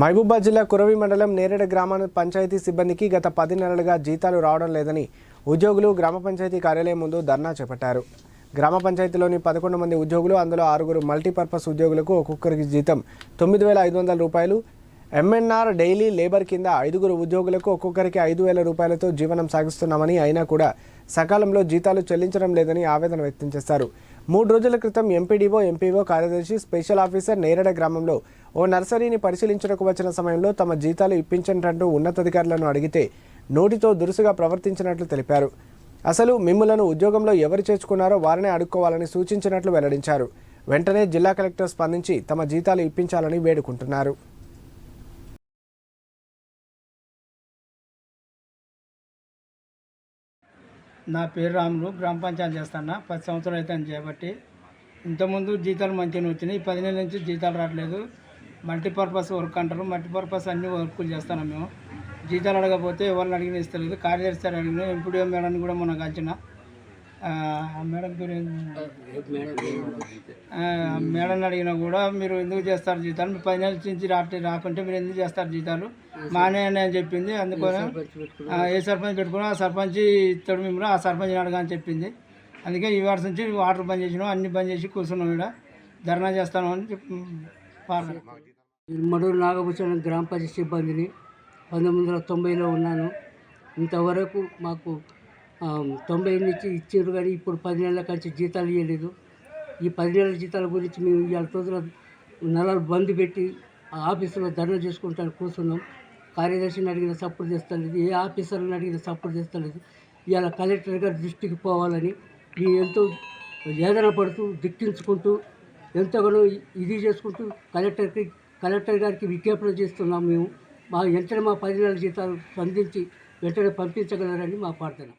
మహబూబాద్ జిల్లా కురవి మండలం నేరేడ గ్రామ పంచాయతీ సిబ్బందికి గత పది నెలలుగా జీతాలు రావడం లేదని ఉద్యోగులు గ్రామ పంచాయతీ కార్యాలయం ముందు ధర్నా చేపట్టారు. గ్రామ పంచాయతీలోని పదకొండు మంది ఉద్యోగులు అందులో ఆరుగురు మల్టీపర్పస్ ఉద్యోగులకు ఒక్కొక్కరికి జీతం తొమ్మిది వేల ఐదు వందల రూపాయలు. ఎంఎన్ఆర్ డైలీ లేబర్ కింద ఐదుగురు ఉద్యోగులకు ఒక్కొక్కరికి ఐదు వేల రూపాయలతో జీవనం సాగిస్తున్నామని అయినా కూడా సకాలంలో జీతాలు చెల్లించడం లేదని ఆవేదన వ్యక్తం చేశారు. మూడు రోజుల క్రితం ఎంపీడీఓ ఎంపీఓ కార్యదర్శి స్పెషల్ ఆఫీసర్ నేరడ గ్రామంలో ఓ నర్సరీని పరిశీలించడానికి వచ్చిన సమయంలో తమ జీతాలు ఇప్పించంటూ ఉన్నతాధికారులను అడిగితే నోటితో దురుసుగా ప్రవర్తించినట్లు తెలిపారు. అసలు మిమ్ములను ఉద్యోగంలో ఎవరు చేర్చుకున్నారో వారినే అడుక్కోవాలని సూచించినట్లు వెల్లడించారు. వెంటనే జిల్లా కలెక్టర్ స్పందించి తమ జీతాలు ఇప్పించాలని వేడుకుంటున్నారు. నా పేరు రాములు గ్రామ పంచాయతీ చేస్తాను. పది సంవత్సరాలు అయితే చేపట్టి. ఇంతకుముందు జీతాలు మంచిగా వచ్చినాయి. ఈ పది నెలల నుంచి జీతాలు రావట్లేదు. మల్టీపర్పస్ వర్క్ అంటారు. మల్టీపర్పస్ అన్ని వర్కులు చేస్తాను మేము. జీతాలు అడగకపోతే ఎవరిని అడిగిన ఇస్తలేదు. కార్యదర్శి అడిగిన ఎంపీడీఓ మేడం కూడా మొన్న కలిసిన. మేడం మేడం అడిగినా కూడా మీరు ఎందుకు చేస్తారు జీతాలు? మీరు పది నెలల నుంచి రాట్లే రాకుంటే మీరు ఎందుకు చేస్తారు జీతాలు? మానే అని చెప్పింది అందుకని ఏ సర్పంచ్ పెట్టుకున్నా ఆ సర్పంచ్ ఇస్తాడు మిమ్మల్ని ఆ సర్పంచ్ అడగా అని చెప్పింది. అందుకే ఈ వాటి నుంచి వాటర్ బంద్ చేసినాం అన్ని బంద్ చేసి కూర్చున్నాం ఇక్కడ ధర్నా చేస్తాను అని చెప్పి మడూరు నాగభూషణ గ్రామ పంచాయతీ సిబ్బందిని పంతొమ్మిది వందల తొంభైలో ఉన్నాను. ఇంతవరకు మాకు తొంభై నుంచి ఇచ్చారు కానీ ఇప్పుడు పది నెలల కంచి జీతాలు ఇవ్వలేదు ఈ పది నెలల జీతాల గురించి మేము ఇవాళ రోజుల నెలలు బంద్ పెట్టి ఆ ఆఫీసులో ధర్నా చేసుకుంటాను కూర్చున్నాం. కార్యదర్శిని అడిగిన సపోర్ట్ చేస్తలేదు. ఏ ఆఫీసర్ని అడిగిన సపోర్ట్ చేస్తలేదు. ఇవాళ కలెక్టర్ గారి దృష్టికి పోవాలని మేము ఎంతో వేదన పడుతూ దిక్కించుకుంటూ ఎంతగానో ఇది చేసుకుంటూ కలెక్టర్కి కలెక్టర్ గారికి విజ్ఞాపన చేస్తున్నాం మేము. మా వెంటనే మా పది నెలల జీతాలు స్పందించి వెంటనే పంపించగలరని మా ప్రార్థన.